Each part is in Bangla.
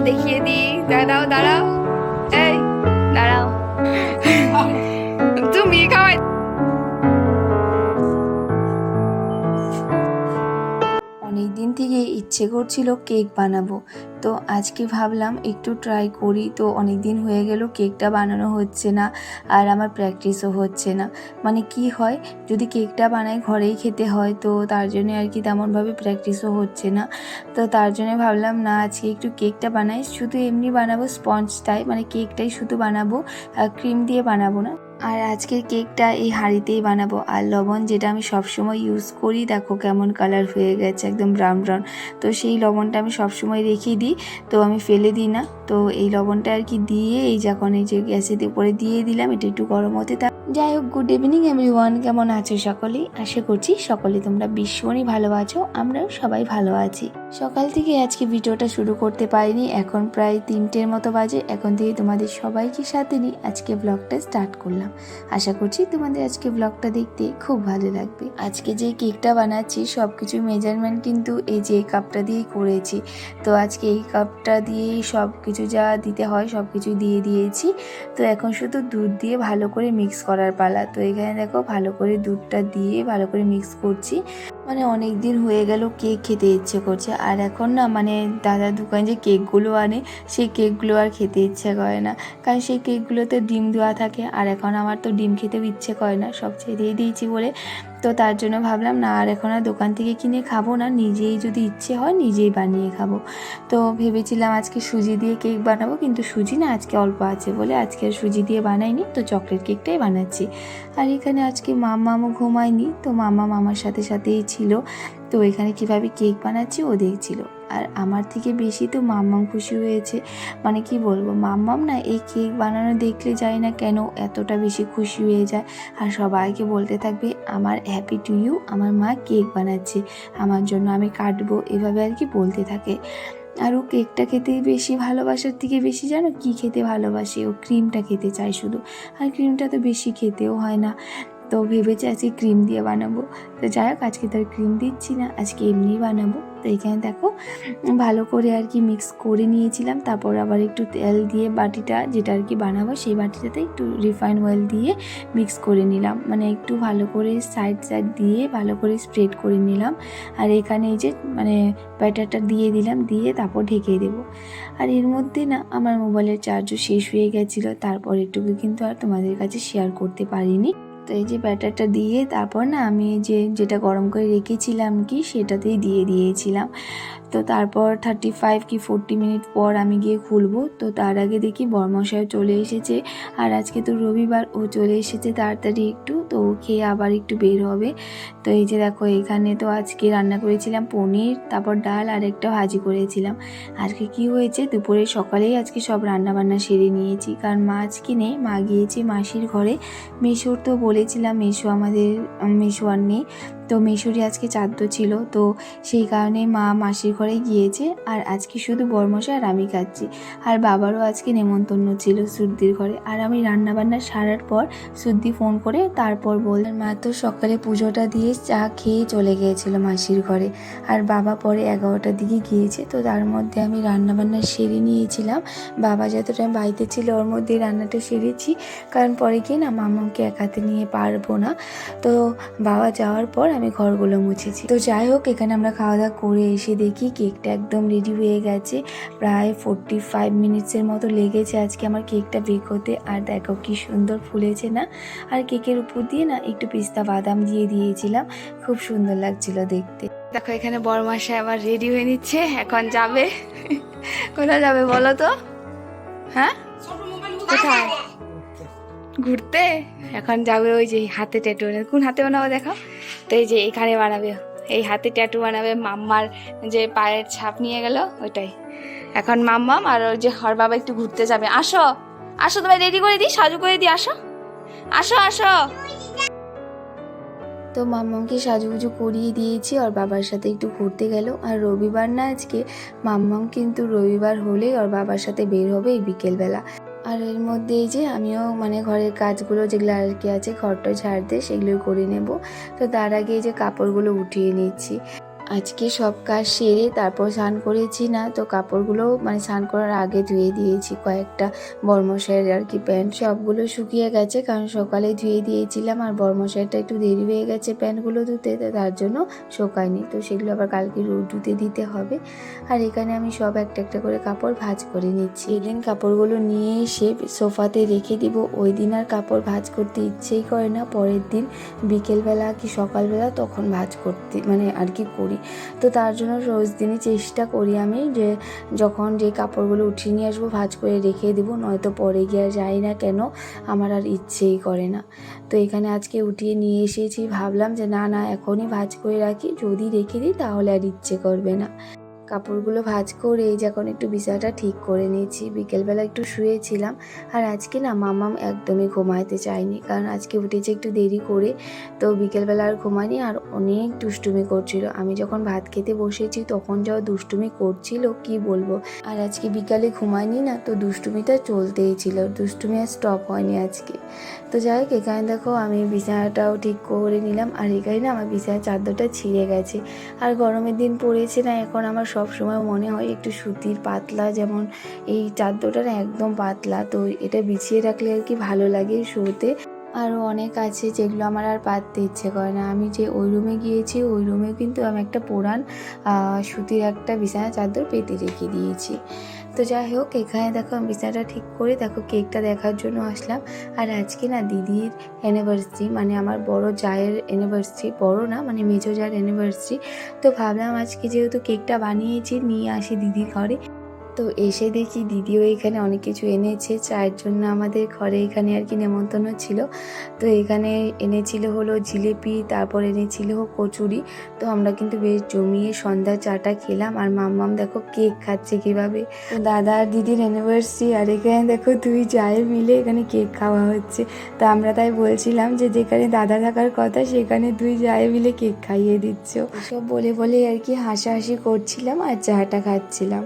দেখিয়ে দিই। দাঁড়াও দাঁড়াও। দিন থেকে ইচ্ছে করছিল কেক বানাবো। তো আজকে ভাবলাম একটু ট্রাই করি। তো অনেক দিন হয়ে গেল কেকটা বানানো হচ্ছে না আর আমার প্র্যাকটিসও হচ্ছে না। মানে কি হয়, যদি কেকটা বানাই ঘরেই খেতে হয়, তো তার জন্য আর কি তেমনভাবে প্র্যাকটিসও হচ্ছে না। তো তার জন্য ভাবলাম, না, আজকে একটু কেকটা বানাই। শুধু এমনি বানাবো স্পঞ্জটাই মানে কেকটাই শুধু বানাবো ক্রিম দিয়ে বানাবো না। আর আজকের কেকটা এই হাঁড়িতেই বানাবো। আর লবণ যেটা আমি সবসময় ইউজ করি, দেখো কেমন কালার হয়ে গেছে, একদম ব্রাউন ব্রাউন তো সেই লবণটা আমি সবসময় রেখে দিই, তো আমি ফেলে দিই না। তো এই লবণটা আর কি দিয়ে, এই যখন এই যে গ্যাসের উপরে দিয়ে দিলাম, এটা একটু গরম হতে থাক। যাই হোক গুড ইভিনিং এভরিওয়ান কেমন আছো সকলেই? আশা করছি সকলে তোমরা ভীষণই ভালো আছো, আমরাও সবাই ভালো আছি। সকাল থেকে আজকে ভিডিওটা শুরু করতে পারিনি, এখন প্রায় তিনটের মতো বাজে। এখন থেকে তোমাদের সবাইকে সাথে নিয়ে আজকে ব্লগটা স্টার্ট করলাম। আশা করছি তোমাদের আজকে ব্লগটা দেখতে খুব ভালো লাগবে। আজকে যে কেকটা বানাচ্ছি সব কিছু মেজারমেন্ট কিন্তু এই যে কাপটা দিয়েই করেছি। তো আজকে এই কাপটা দিয়েই সব কিছু যা দিতে হয় সব কিছু দিয়ে দিয়েছি। তো এখন শুধু দুধ দিয়ে ভালো করে মিক্স করার পালা। তো এখানে দেখো ভালো করে দুধটা দিয়ে ভালো করে মিক্স করছি। মানে অনেক দিন হয়ে গেল কেক খেতে ইচ্ছে করছে। আর এখন না মানে দাদার দোকান যে কেকগুলো আনে, সেই কেকগুলো আর খেতে ইচ্ছে করে না। কারণ সেই কেকগুলোতে ডিম দেওয়া থাকে, আর এখন আমার তো ডিম খেতেও ইচ্ছে করে না। সব ছেড়েই দিয়েছি বলে তো তার জন্য ভাবলাম, না, আর এখন আর দোকান থেকে কিনে খাব না, নিজেই যদি ইচ্ছে হয় নিজেই বানিয়ে খাব। তো ভেবেছিলাম আজকে সুজি দিয়ে কেক বানাবো, কিন্তু সুজি না আজকে অল্প আছে বলে আজকে আর সুজি দিয়ে বানাইনি, তো চকলেট কেকটাই বানাচ্ছি। আর এখানে আজকে মামামও ঘুমায়নি, তো মামা মামার সাথে সাথেই ছিল। তো এখানে কীভাবে কেক বানাচ্ছি ও দেখছিল। আর আমার থেকে বেশি তো মাম্মাম খুশি হয়েছে। মানে কি বলব, মাম্মাম না এই কেক বানানো দেখলে যায় না কেন এতটা বেশি খুশি হয়ে যায়। আর সবাইকে বলতে থাকবে, আমার হ্যাপি টু ইউ আমার মা কেক বানাচ্ছে, আমার জন্য আমি কাটবো, এভাবে আর কি বলতে থাকে। আর ও কেকটা খেতে বেশি ভালোবাসার থেকে বেশি জানো কি খেতে ভালোবাসে? ও ক্রিমটা খেতে চায় শুধু। আর ক্রিমটা তো বেশি খেতেও হয় না। তো ভেবেছি আজকে ক্রিম দিয়ে বানাবো। তো যাই হোক, আজকে তার ক্রিম দিচ্ছি না, আজকে এমনিই বানাবো। তো এখানে দেখো, ভালো করে আর কি মিক্স করে নিয়েছিলাম। তারপর আবার একটু তেল দিয়ে বাটিটা যেটা আর কি বানাবো, সেই বাটিটাতে একটু রিফাইন অয়েল দিয়ে মিক্স করে নিলাম। মানে একটু ভালো করে সাইড সাইড দিয়ে ভালো করে স্প্রেড করে নিলাম। আর এখানে এই যে মানে ব্যাটারটা দিয়ে দিলাম, দিয়ে তারপর ঢেকে দেবো। আর এর মধ্যে না, আমার মোবাইলের চার্জও শেষ হয়ে গেছিল। তারপর একটুকু কিন্তু আর তোমাদের কাছে শেয়ার করতে পারিনি। তো এই যে ব্যাটারটা দিয়ে তারপর না আমি যে যেটা গরম করে রেখেছিলাম কি সেটাতেই দিয়ে দিয়েছিলাম। তো তারপর থার্টি ফাইভ কি ফোরটি মিনিট পর আমি গিয়ে খুলবো। তো তার আগে দেখি বর্মশাই চলে এসেছে। আর আজকে তো রবিবার, ও চলে এসেছে তাড়াতাড়ি একটু। তো ও খেয়ে আবার একটু বের হবে। তো এই যে দেখো, এখানে তো আজকে রান্না করেছিলাম পনির, তারপর ডাল আর একটা ভাজি করেছিলাম। আজকে কি হয়েছে? দুপুরে সকালেই আজকে সব রান্না বান্না সেরে নিয়েছি। কারণ মাছ কিনে মা গিয়েছে মাসির ঘরে। মেশোর তো বলেছিলাম মিশো আমাদের মিশো আর নেই। তো মেশোরই আজকে চাদ্দ ছিল, তো সেই কারণে মা মাসির ঘরে গিয়েছে আর আজকে শুধু বর্মশা আর আমি খাচ্ছি। আর বাবারও আজকে নেমন্তন্ন ছিল সুদ্দির ঘরে। আর আমি রান্নাবান্না সারার পর সুদ্দি ফোন করে তারপর বললেন, মা তো সকালে পুজোটা দিয়ে চা খেয়ে চলে গিয়েছিল মাসির ঘরে। আর বাবা পরে এগারোটার দিকে গিয়েছে, তো তার মধ্যে আমি রান্নাবান্না সেরে নিয়েছিলাম। বাবা যতটা বাড়িতে ছিল ওর মধ্যে রান্নাটা সেরেছি। কারণ পরে গিয়ে না মামাকে একাতে নিয়ে পারব না। তো বাবা যাওয়ার পর আমি ঘরগুলো মুছেছি। তো যাই হোক, এখানে আমরা খাওয়া দাওয়া করে এসে দেখি কেকটা একদম রেডি হয়ে গেছে। প্রায় ফোরটি ফাইভ মিনিটসের মতো লেগেছে আজকে আমার কেকটা বেক হতে। আর দেখো কি সুন্দর ফুলেছে না? আর কেকের উপর দিয়ে না একটু পিস্তা বাদাম দিয়ে দিয়েছিলাম। খুব সুন্দর লাগছিল দেখতে। দেখো এখানে বড়মাসে আবার রেডি হয়ে নিচ্ছে। এখন যাবে। কোথায় যাবে বলো তো? হ্যাঁ? কোথায়? ঘুরতে? এখন যাবে ওই যে হাতে ট্যাটু কোন হাতে বানাবো দেখো তো এই যে এখানে বানাবে, এই হাতে ট্যাটু বানাবে, মাম্মার যে পায়ের ছাপ নিয়ে গেল, ওইটাই। এখন মাম্মাম আর ওই যে হর বাবা একটু ঘুরতে যাবে। আসো আসো তোমায় রেডি করে দিই, সাজু করে দিই, আসো। আসো আসো। তো মাম্মামকে সাজুগুজু করিয়ে দিয়েছি, ওর বাবার সাথে একটু ঘুরতে গেল। আর রবিবার না আজকে, মাম্মাম কিন্তু রবিবার হলেই ওর বাবার সাথে বের হবে এই বিকেলবেলা। আর এর মধ্যেই যে আমিও মানে ঘরের কাজগুলো যেগুলো আর কি আছে ঘরটা ঝাড় দিয়ে সেগুলো করে নেব। তো তার আগে এই যে কাপড়গুলো উঠিয়ে নিচ্ছি। আজকে সব কাজ সেরে তারপর স্নান করেছি না, তো কাপড়গুলো মানে স্নান করার আগে ধুয়ে দিয়েছি কয়েকটা। বর্মশাইয়ের আর কি প্যান্ট সবগুলো শুকিয়ে গেছে, কারণ সকালে ধুয়ে দিয়েছিলাম আর বর্মশাইটা একটু দেরি হয়ে গেছে প্যান্টগুলো ধুতে তার জন্য শোকায়নি। তো সেগুলো আবার কালকে রোদ ধুতে দিতে হবে। আর এখানে আমি সব একটা একটা করে কাপড় ভাজ করে নিচ্ছি। এদিন কাপড়গুলো নিয়ে এসে সোফাতে রেখে দিব। ওই দিন আর কাপড় ভাজ করতে ইচ্ছেই করে না। পরের দিন বিকেলবেলা কি সকালবেলা তখন ভাজ করতে মানে আর কি করি। তো তার জন্য রোজ দিনই চেষ্টা করি আমি যে যখন যে কাপড়গুলো উঠিয়ে নিয়ে আসব, ভাজ করে রেখে দেবো, নয়তো পরে গিয়ে যাই না কেন, আমার আর ইচ্ছেই করে না। তো এখানে আজকে উঠিয়ে নিয়ে এসেছি, ভাবলাম যে না না, এখনই ভাজ করে রাখি, যদি রেখে দিই তাহলে আর ইচ্ছে করবে না। কাপড়গুলো ভাঁজ করে এই যখন একটু বিছানাটা ঠিক করে নিয়েছি। বিকেলবেলা একটু শুয়েছিলাম। আর আজকে না মামাম একদমই ঘুমাইতে চায়নি। কারণ আজকে উঠেছে একটু দেরি করে। তো বিকেলবেলা আর ঘুমায়নি আর অনেক দুষ্টুমি করছিল। আমি যখন ভাত খেতে বসেছি তখন যাও দুষ্টুমি করছিল, কি বলব? আর আজকে বিকালে ঘুমায়নি না তো দুষ্টুমিটা চলতেই ছিল। দুষ্টুমি আর স্টপ হয়নি আজকে। তো যাই হোক, এখানে দেখো আমি বিছানাটাও ঠিক করে নিলাম। আর এখানে না আমার বিছানার চাদরটা ছিঁড়ে গেছে। আর গরমের দিন পড়েছে না, এখন আমার সব সময় মনে হয় একটু সুতির পাতলা, যেমন এই চাদরটা একদম পাতলা। তো এটা বিছিয়ে রাখলে আর কি ভালো লাগে শুতে। আরও অনেক আছে যেগুলো আমার আর পাততে ইচ্ছে করে না। আমি যে ওই রুমে গিয়েছি, ওই রুমে কিন্তু আমি একটা পুরান সুতির একটা বিছানা, চাদর পেতে রেখে দিয়েছি। তো যাই হোক, এখানে দেখো আমি বিছানাটা ঠিক করে দেখো কেকটা দেখার জন্য আসলাম। আর আজকে না দিদির অ্যানিভার্সারি মানে আমার বড় জায়ের অ্যানিভার্সারি বড় না মানে মেজো জায়ের অ্যানিভার্সারি তো ভাবলাম আজকে যেহেতু কেকটা বানিয়েছি, নিয়ে আসি দিদির ঘরে। তো এসে দেখি দিদিও এখানে অনেক কিছু এনেছে। চায়ের জন্য আমাদের ঘরে এখানে আর কি নেমন্তন্ন ছিল। তো এখানে এনেছিল হলো জিলিপি, তারপর এনেছিল কচুরি। তো আমরা কিন্তু বেশ জমিয়ে সন্ধ্যার চাটা খেলাম। আর মাম্মাম দেখো কেক খাচ্ছে কীভাবে। দাদা আর দিদির অ্যানিভার্সারি আর এখানে দেখো দুই জায়ের মিলে এখানে কেক খাওয়া হচ্ছে। তো আমরা তাই বলছিলাম যে যেখানে দাদা থাকার কথা, সেখানে দুই জায়ে মিলে কেক খাইয়ে দিচ্ছ। সব বলে বলে আর কি হাসাহাসি করছিলাম আর চাটা খাচ্ছিলাম।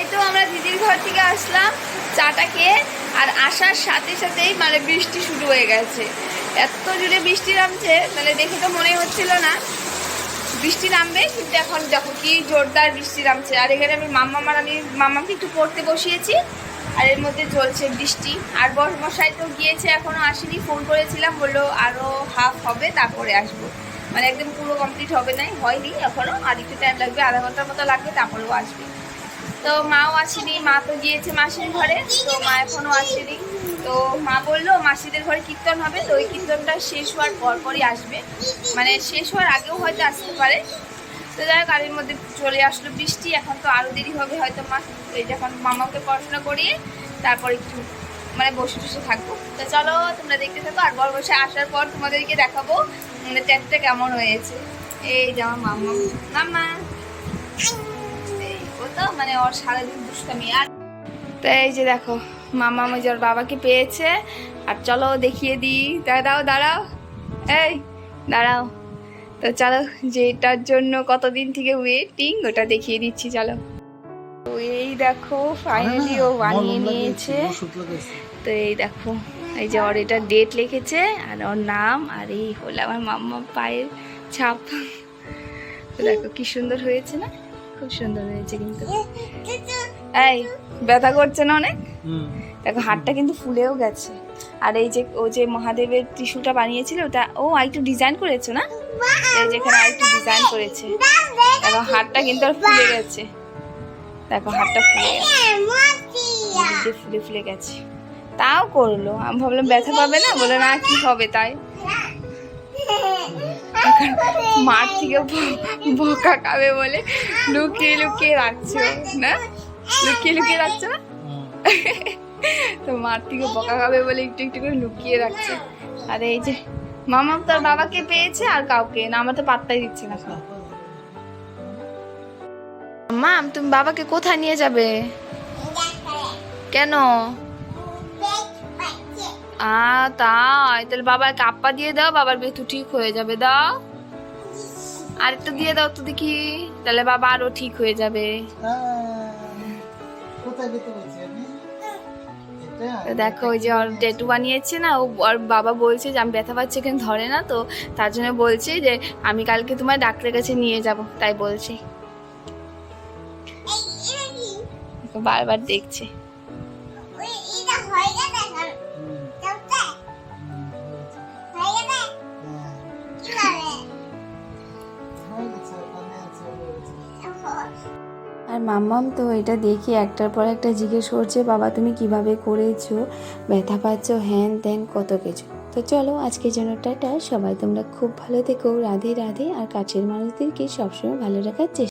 এই তো আমরা দিদির ঘর থেকে আসলাম, চাটা খেয়ে, আর আসার সাথে সাথেই মানে বৃষ্টি শুরু হয়ে গেছে। এত জোরে বৃষ্টি নামছে মানে দেখে তো মনে হচ্ছিল না। বৃষ্টি নামবে, কিন্তু এখন দেখো কি জোরদার বৃষ্টি নামছে। আর এখানে আমি মাম্মা মার, আমি মাম্মাকে একটু পড়তে বসিয়েছি, আর এর মধ্যে চলছে বৃষ্টি। আর বস মশাই তো গিয়েছে এখনও আসেনি ফোন করেছিলাম, বলল আরও হাফ হবে, তারপরে আসব। মানে একদম পুরো কমপ্লিট হবে নাই, হয়নি এখনও আর একটু টাইম লাগবে, আধা ঘণ্টার মতো লাগবে, তারপরেও আসবে। তো মাও আসেনি, মা তো গিয়েছে মাসির ঘরে, তো মা এখনও আসেনি। তো মা বলল, মাসিদের ঘরে কীর্তন হবে, তো ওই কীর্তনটা শেষ হওয়ার পরপরই আসবে। মানে শেষ হওয়ার আগেও হয়তো আসতে পারে। তো যাই হোক, গাড়ির মধ্যে চলে আসলো বৃষ্টি, এখন তো আরও দেরি হবে হয়তো মা। যখন মামাকে পড়াশোনা করিয়ে তারপর একটু মানে বসে বসে থাকব। তো চলো, তোমরা দেখতে থাকো, আর বড় বসে আসার পর তোমাদেরকে দেখাবো মানে ট্যাপটা কেমন হয়েছে। এই যে আমার মাম্মা মাম্মা তো মানে ওর সারাদিন দুষ্টামি। আর তো এই যে দেখো মামা মজার বাবাকে পেয়েছে। আর চলো দেখিয়ে দিই। দাঁড়াও দাঁড়াও এই দাঁড়াও। তো চলো যেটার জন্য কতদিন থেকে ওয়েটিং ওটা দেখিয়ে দিচ্ছি চলো। তো এই দেখো ফাইনালি ও বানিয়ে নিয়েছে। তো এই দেখো এই যে ওর এটা ডেট লিখেছে আর ওর নাম আর এই হলো আমার মাম্মা পায়ের ছাপ। তো দেখো কি সুন্দর হয়েছে না? খুব সুন্দর হয়েছে কিন্তু। এই ব্যথা করছে না অনেক? দেখো হাতটা কিন্তু ফুলেও গেছে। আর এই যে ও যে মহাদেবের টিস্যুটা বানিয়েছিল ওটা ও আরেকটু ডিজাইন করেছে না? এই যেখানে আরেকটু ডিজাইন করেছে। দেখো হাতটা কিন্তু আর ফুলে গেছে। দেখো হাতটা ফুলে গেছে। ফুলে ফুলে গেছে। তাও করল। আমি ভাবলাম ব্যথা পাবে না? বলে না কি হবে তাই? এখন মার থেকে বকা খাবে বলে লুকিয়ে লুকিয়ে রাখছে, না? লুকিয়ে লুকিয়ে রাখছে না? তো মার থেকে বকা খাবে বলে একটু একটু করে লুকিয়ে রাখছে। আর এই যে, মামা তার বাবাকে পেয়েছে আর কাউকে, না, আমার তো পাত্তাই দিচ্ছে না মাম তুমি বাবাকে কোথায় নিয়ে যাবে? কেন? আ তাই। তাহলে বাবাকে আপ্পা দিয়ে দাও বাবার বেতু ঠিক হয়ে যাবে দাও। আরেকটা দিয়ে দাও তো দেখি তাহলে বাবা আরও ঠিক হয়ে যাবে। দেখো ওই যে ওর টেটু বানিয়েছে না ওর বাবা বলছে যে আমি ব্যথা পাচ্ছি এখানে ধরে না তো। তার জন্য বলছে যে আমি কালকে তোমার ডাক্তারের কাছে নিয়ে যাব। তাই বলছি। বারবার দেখছে। আর মাম্মাম তো এটা দেখি একটার পর একটা জিজ্ঞেস করছে, বাবা, তুমি কীভাবে করেছ? ব্যথা পাচ্ছ? হ্যান ত্যান, কত কিছু? তো চলো, আজকের জন্য টাটা। সবাই তোমরা খুব ভালো থেকো। রাধে রাধে। আর কাছের মানুষদেরকে সবসময় ভালো রাখার চেষ্টা